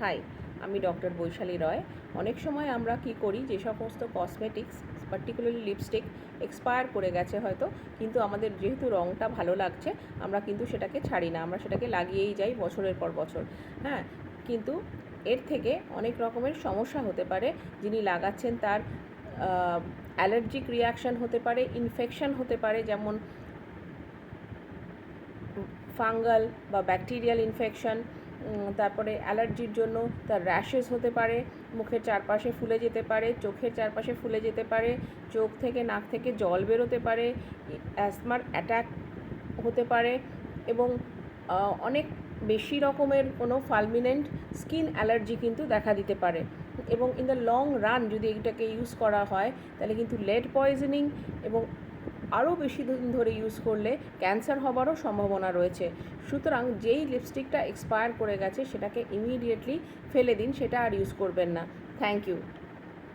High, আমি doctor Vaishali রয়। অনেক সময় আমরা কি করি, যে সমস্ত কসমেটিক্স পার্টিকুলারলি লিপস্টিক এক্সপায়ার করে গেছে হয়তো, কিন্তু আমাদের যেহেতু রঙটা ভালো লাগছে, আমরা কিন্তু সেটাকে ছাড়ি না, আমরা সেটাকে লাগিয়েই যাই বছরের পর বছর। হ্যাঁ কিন্তু এর থেকে অনেক রকমের সমস্যা হতে পারে, যিনি লাগাচ্ছেন তার অ্যালার্জিক রিয়াকশান হতে পারে ইনফেকশন হতে পারে, যেমন ফাঙ্গাল বা ব্যাকটেরিয়াল ইনফেকশন তারপরে অ্যালার্জির জন্য তার র্যাশেস হতে পারে, মুখের চারপাশে ফুলে যেতে পারে, চোখের চারপাশে ফুলে যেতে পারে, চোখ থেকে নাক থেকে জল বেরোতে পারে, অ্যাসমার অ্যাটাক হতে পারে এবং অনেক বেশি রকমের কোনো ফালমিনেন্ট স্কিন অ্যালার্জি কিন্তু দেখা দিতে পারে। এবং ইন দ্য লং রান যদি এটাকে ইউজ করা হয়, তাহলে কিন্তু লেড পয়জনিং এবং আরও বেশি দিন ধরে ইউজ করলে ক্যান্সার হবারও সম্ভাবনা রয়েছে। সুতরাং যেই লিপস্টিকটা এক্সপায়ার করে গেছে, সেটাকে ইমিডিয়েটলি ফেলে দিন, সেটা আর ইউজ করবেন না। Thank you